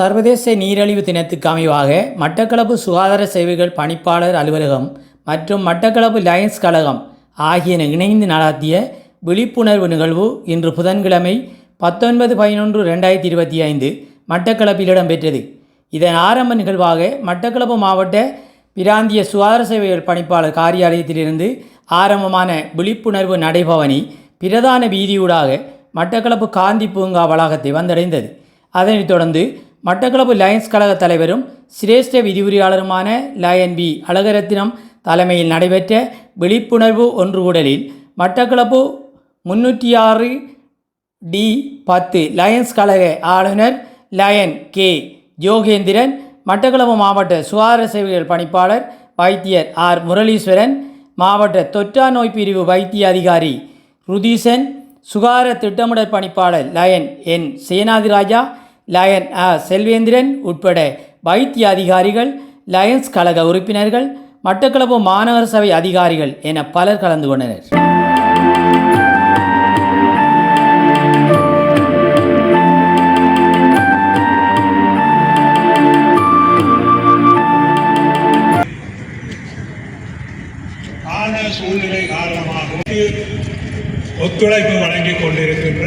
சர்வதேச நீரழிவு தினத்துக்கு அமைவாக மட்டக்களப்பு சுகாதார சேவைகள் பணிப்பாளர் அலுவலகம் மற்றும் மட்டக்களப்பு லயன்ஸ் கழகம் ஆகியன இணைந்து நடாத்திய விழிப்புணர்வு நிகழ்வு இன்று புதன்கிழமை பத்தொன்பது பதினொன்று ரெண்டாயிரத்தி இருபத்தி ஐந்து மட்டக்களப்பில் இடம்பெற்றது. இதன் ஆரம்ப நிகழ்வாக மட்டக்களப்பு மாவட்ட பிராந்திய சுகாதார சேவைகள் பணிப்பாளர் காரியாலயத்திலிருந்து ஆரம்பமான விழிப்புணர்வு நடைபவனி பிரதான வீதியூடாக மட்டக்களப்பு காந்தி பூங்கா வளாகத்தை வந்தடைந்தது. அதனைத் தொடர்ந்து மட்டக்களப்பு லயன்ஸ் கழக தலைவரும் சிரேஷ்ட விதிவுரையாளருமான லயன் பி. அழகரத்தினம் தலைமையில் நடைபெற்ற விழிப்புணர்வு ஒன்றுகூடலில் மட்டக்களப்பு முன்னூற்றி ஆறு டி பத்து லயன்ஸ் கழக ஆளுநர் லயன் கே. யோகேந்திரன் மட்டக்களப்பு மாவட்ட சுகாதார சேவைகள் பணிப்பாளர் வைத்தியர் ஆர். முரளீஸ்வரன் மாவட்ட தொற்றா நோய் பிரிவு வைத்திய அதிகாரி ருதீசன் சுகாதார திட்டமிடல் பணிப்பாளர் Lion N. Senathiraja Lion A Selvendran உட்பட வைத்திய அதிகாரிகள் லயன்ஸ் கழக உறுப்பினர்கள் மட்டக்களப்பு மாநகர சபை அதிகாரிகள் என பலர் கலந்து கொண்டனர். சூழ்நிலை காரணமாக ஒத்துழைப்பு வழங்கிக் கொண்டிருக்கின்ற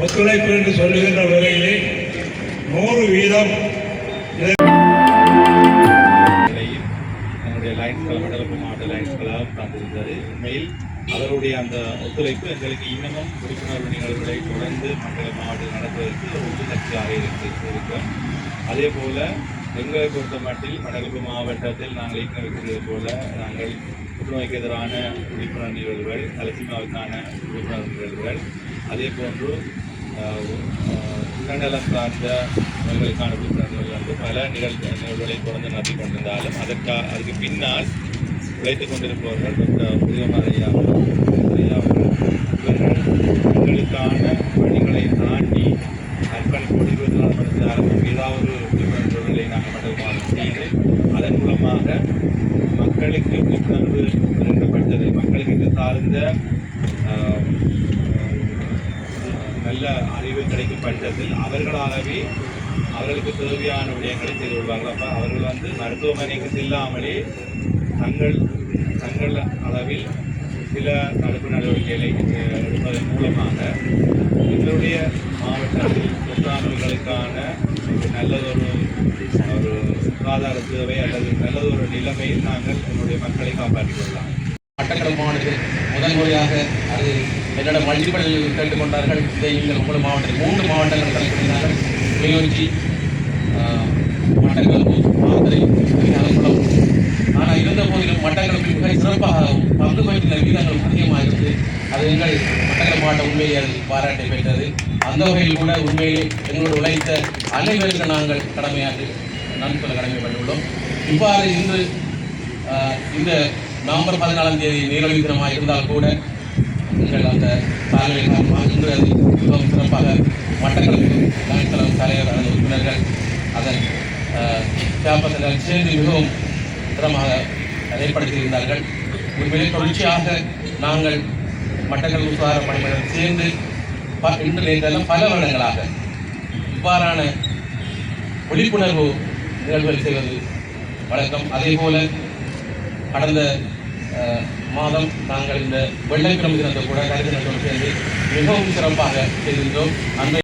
ஒத்துழைப்பு என்று சொல்லுகின்ற வகையிலே நூறு வீதம் நம்முடைய லைன்ஸ் மண்டலப்பு மாவட்ட லைன்ஸ் கழகம் தந்திருந்தது உண்மையில் அவருடைய அந்த ஒத்துழைப்பு எங்களுக்கு இன்னமும் விழிப்புணர்வு நிகழ்வுகளை தொடர்ந்து மண்டல மாவட்டம் நடத்துவதற்கு ஒரு உறுதுணையாக இருக்கு இருக்கிறோம் அதே போல எங்களை பொறுத்த மட்டில் மண்டலப்பு மாவட்டத்தில் நாங்கள் ஏற்கனவே கூறியது போல நாங்கள் புற்றுநோய்க்கு எதிரான விழிப்புணர்வு நிகழ்வுகள் தலசிமாவுக்கான விழிப்புணர்வு நிகழ்வுகள் அதே போன்று ஆஹ், சார்ந்த நோய்களுக்கான விழிப்புணர்வுகள் வந்து பல நிகழ்வு நிகழ்வுகளை தொடர்ந்து நடத்தி கொண்டிருந்தாலும் அதற்கா அதுக்கு பின்னால் உழைத்துக் கொண்டிருப்பவர்கள் டாக்டர் உதயமாதையா அவர்கள் இவர்கள் எங்களுக்கான பணிகளை தாண்டி அர்ப்பணிப்போடு இருபத்தி நாலு மணி நேரம் ஏதாவது விழிப்புணர்வுகளை நாங்கள் மண்டலமாக செய்து அதன் மூலமாக மக்களுக்கு விழிப்புணர்வு வழங்கப்பட்டது மக்களுக்கு இது சார்ந்த அறிவு கிடைக்கப்பட்டதில் அவர்களாகவே அவர்களுக்கு தேவையான விடயங்களை செய்து கொள்வார்கள். அப்போ அவர்கள் வந்து மருத்துவமனைக்கு செல்லாமலே தங்கள் தங்கள் அளவில் சில தடுப்பு நடவடிக்கைகளை எடுப்பதன் மூலமாக எங்களுடைய மாவட்டத்தில் தொற்றானவர்களுக்கான நல்லதொரு ஒரு சுகாதார சேவை அல்லது நல்லதொரு நிலைமையில் நாங்கள் என்னுடைய மக்களை காப்பாற்றிக் கொள்ளலாம். மட்டக்களப்பு மாவட்டத்தில் முதல் முறையாக அது என்னிடம் மல்டிபிள் கேட்டுக்கொண்டார்கள். இதை நீங்கள் உங்கள் மாவட்டத்தில் மூன்று மாவட்டங்கள் கலக்கினார்கள் கிளிநொச்சி ஆஹ், மட்டக்களப்பு மாவட்டத்தை அலங்குளம் ஆனால் இருந்த போதிலும் மட்டக்களப்பில் மிக சிறப்பாக பங்கு பெற்ற விகிதங்கள் அதிகமாக இருந்து அது எங்கள் மட்டக்களப்பு மாவட்டம் உண்மையை அது பாராட்டை பெற்றது. அந்த வகையில் கூட உண்மையிலே எங்களோடு உழைத்த அனைவருக்கு நாங்கள் கடமையாற்றி நன்றி கடமைப்பட்டுள்ளோம். இவ்வாறு இன்று இந்த நவம்பர் பதினாலாம் தேதி நீரழிவு தினமாக இருந்தால் கூட நீங்கள் அந்த சாலையை காரணமாக இன்று அது மிகவும் சிறப்பாக மட்டக்களப்பு லாய்த்தளம் தலைவர் அதன் உறுப்பினர்கள் அதன் கேப்பத்தில் சேர்ந்து மிகவும் சிரமமாக ஏற்படுத்தியிருந்தார்கள் உண்மையிலே தொடர்ச்சியாக நாங்கள் மட்டக்களப்பு சுகாதார பணிமனையில் சேர்ந்து ப இன்று நேற்றெல்லாம் பல வருடங்களாக இவ்வாறான விழிப்புணர்வு நிகழ்வுகள் செய்வது வழக்கம். அதே போல கடந்த மாதம் நாங்கள் இந்த வெள்ளைக்கிழமை தினத்தை கூட கருத்து நட்டோடு சேர்ந்து மிகவும் சிறப்பாக செய்திருந்தோம். அந்த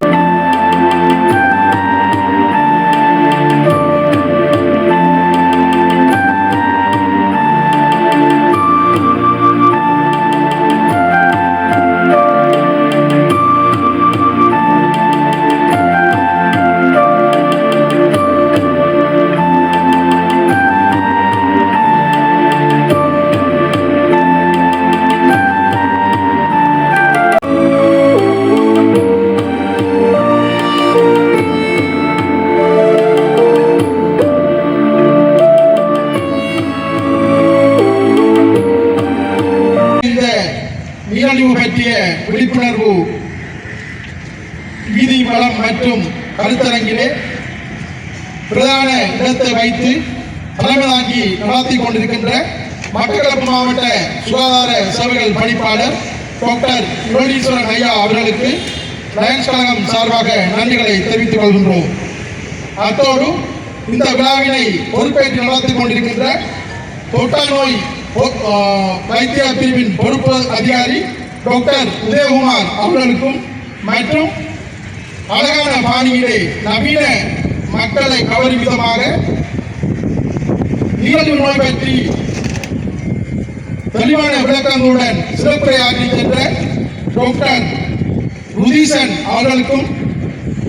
விழிப்புணர்வு வீதி வளம் மற்றும் கருத்தரங்கிலே பிரதான இடத்தை வைத்து தலைமையாகி நடத்தி கொண்டிருக்கின்ற மட்டக்களப்பு மாவட்ட சுகாதார சேவைகள் பணிப்பாளர் டாக்டர் முரளீஸ்வரன் ஐயா அவர்களுக்கு லயன்ஸ் கழகம் சார்பாக நன்றிகளை தெரிவித்துக் கொள்கின்றோம். அத்தோடு இந்த விழாவினை பொறுப்பேற்று நடத்தி கொண்டிருக்கின்ற தொட்டா நோய் வைத்திய பிரிவின் பொறுப்பு அதிகாரி டாக்டர் உதயகுமார் அவர்களுக்கும் மற்றும் அழகான பாணியிலே நவீன மக்களை கவரும் விதமாக நீரழிவு நோய் பற்றி தெளிவான விளக்கங்களுடன் சிறப்புரையாற்றி சென்ற டாக்டர் ருதீசன் அவர்களுக்கும்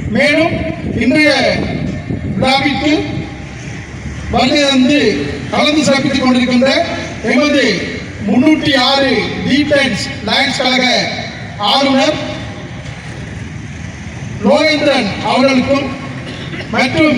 மேலும் இன்றைய விழாவிற்கு வருகை வந்து கலந்து சிறப்பித்துக் கொண்டிருக்கின்ற எமது முன்னூற்றி ஆறு டிஃபென்ஸ் லயன்ஸ் கழக ஆளுநர் லோகேந்திரன் அவர்களுக்கும் மற்றும்